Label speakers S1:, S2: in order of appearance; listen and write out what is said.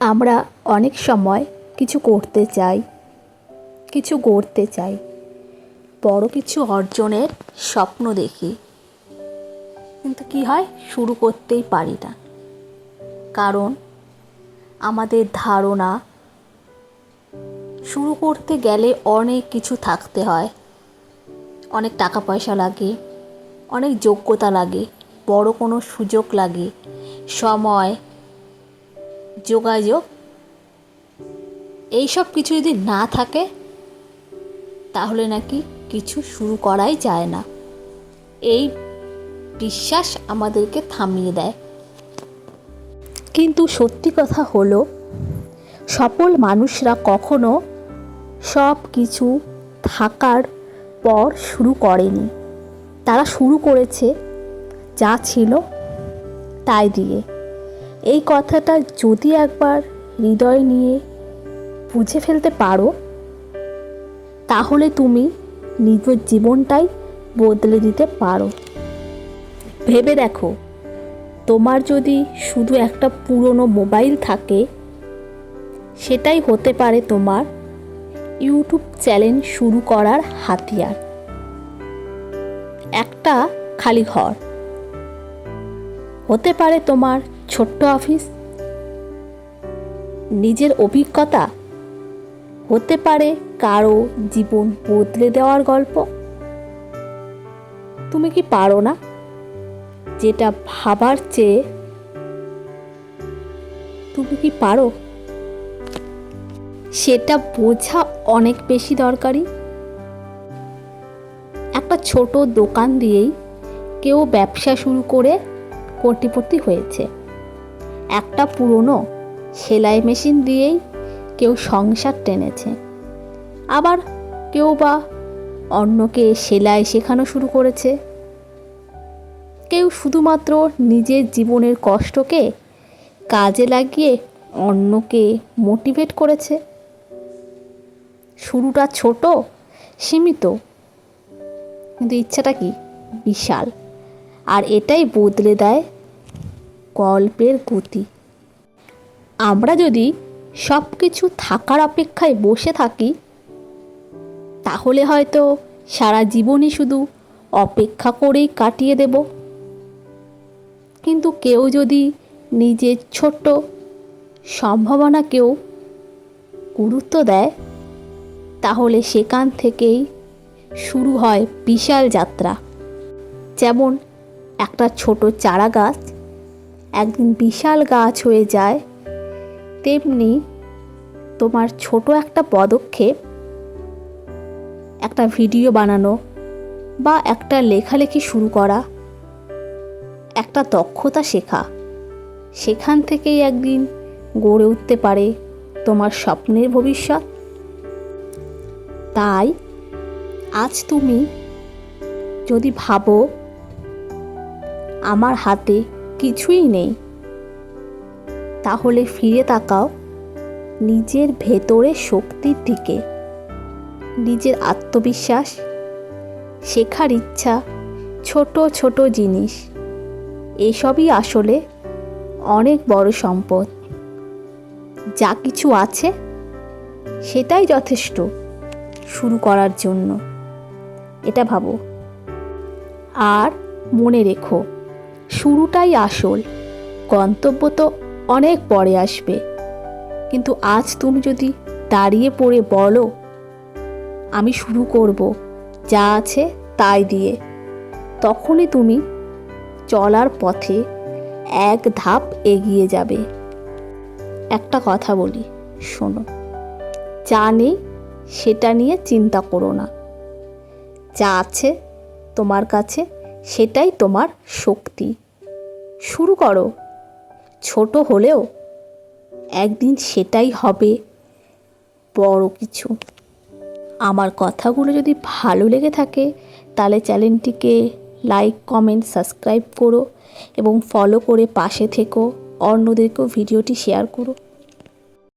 S1: আমরা অনেক সময় কিছু করতে চাই, কিছু গড়তে চাই, বড় কিছু অর্জনের স্বপ্ন দেখি। কিন্তু কী হয়? শুরু করতেই পারি না। কারণ আমাদের ধারণা, শুরু করতে গেলে অনেক কিছু থাকতে হয়। অনেক টাকা পয়সা লাগে, অনেক যোগ্যতা লাগে, বড় কোনো সুযোগ লাগে, সময় যোগাযোগ, এইসব কিছু যদি না থাকে, তাহলে নাকি কিছু শুরু করাই যায় না। এই বিশ্বাস আমাদেরকে থামিয়ে দেয়। কিন্তু সত্যি কথা হলো, সফল মানুষরা কখনো সব কিছু থাকার পর শুরু করেনি। তারা শুরু করেছে যা ছিল তাই দিয়ে। এই কথাটা যদি একবার হৃদয় নিয়ে বুঝে ফেলতে পারো, তাহলে তুমি নিজের জীবনটাই বদলে দিতে পারো। ভেবে দেখো, তোমার যদি শুধু একটা পুরনো মোবাইল থাকে, সেটাই হতে পারে তোমার ইউটিউব চ্যানেল শুরু করার হাতিয়ার। একটা খালি ঘর। হতে পারে তোমার ছোট্ট অফিস? নিজের অভিজ্ঞতা হতে পারে কারও জীবন বদলে দেওয়ার গল্প। তুমি কি পারো না? যেটা ভাবার চেয়ে তুমি কি পারো? সেটা বোঝা অনেক বেশি দরকারি। একটা ছোট দোকান দিয়েই কেউ ব্যবসা শুরু করে কোটিপতি হয়েছে। একটা পুরনো সেলাই মেশিন দিয়েই কেউ সংসার টেনেছে। আবার কেউ বা অন্যকে সেলাই শেখানো শুরু করেছে। কেউ শুধুমাত্র নিজের জীবনের কষ্টকে কাজে লাগিয়ে অন্যকে মোটিভেট করেছে। শুরুটা ছোট, সীমিত, কিন্তু ইচ্ছাটা কি? বিশাল। আর এটাই বদলে দেয় গল্পের গতি। আমরা যদি সব কিছু থাকার অপেক্ষায় বসে থাকি, তাহলে হয়তো সারা জীবনই শুধু অপেক্ষা করেই কাটিয়ে দেব। কিন্তু কেউ যদি নিজের ছোট্ট সম্ভাবনাকেও গুরুত্ব দেয়, তাহলে সেখান থেকেই শুরু হয় বিশাল যাত্রা। যেমন একটা ছোট চারা গাছ একদিন বিশাল গাছ হয়ে যায়, তেমনি তোমার ছোট একটা পদক্ষেপ, একটা ভিডিও বানানো বা একটা লেখালেখি শুরু করা, একটা দক্ষতা শেখা। সেখান থেকেই একদিন গড়ে উঠতে পারে তোমার স্বপ্নের ভবিষ্যৎ। তাই আজ তুমি যদি ভাবো, আমার হাতে কিছুই নেই। তাহলে ফিরে তাকাও নিজের ভেতরে শক্তির দিকে। নিজের আত্মবিশ্বাস, শেখার ইচ্ছা, ছোট ছোট জিনিস, এসবই আসলে অনেক বড় সম্পদ। যা কিছু আছে, সেটাই যথেষ্ট শুরু করার জন্য। এটা ভাবো। আর মনে রেখো শুরুটাই আসল। গন্তব্য তো অনেক পরে আসবে। কিন্তু আজ তুমি যদি দাঁড়িয়ে পড়ে বলো, আমি শুরু করব, যা আছে তাই দিয়ে। তখনই তুমি চলার পথে এক ধাপ এগিয়ে যাবে। একটা কথা বলি, শোনো। যা নেই, সেটা নিয়ে চিন্তা করো না। যা আছে তোমার কাছে, সেটাই তোমার শক্তি। শুরু করো। ছোট হলেও একদিন সেটাই হবে। বড় কিছু। আমার কথাগুলো যদি ভালো লেগে থাকে, তাহলে চ্যানেলটিকে লাইক, কমেন্ট, সাবস্ক্রাইব করো এবং ফলো করে পাশে থেকো। অন্যদেরকেও ভিডিওটি শেয়ার করো।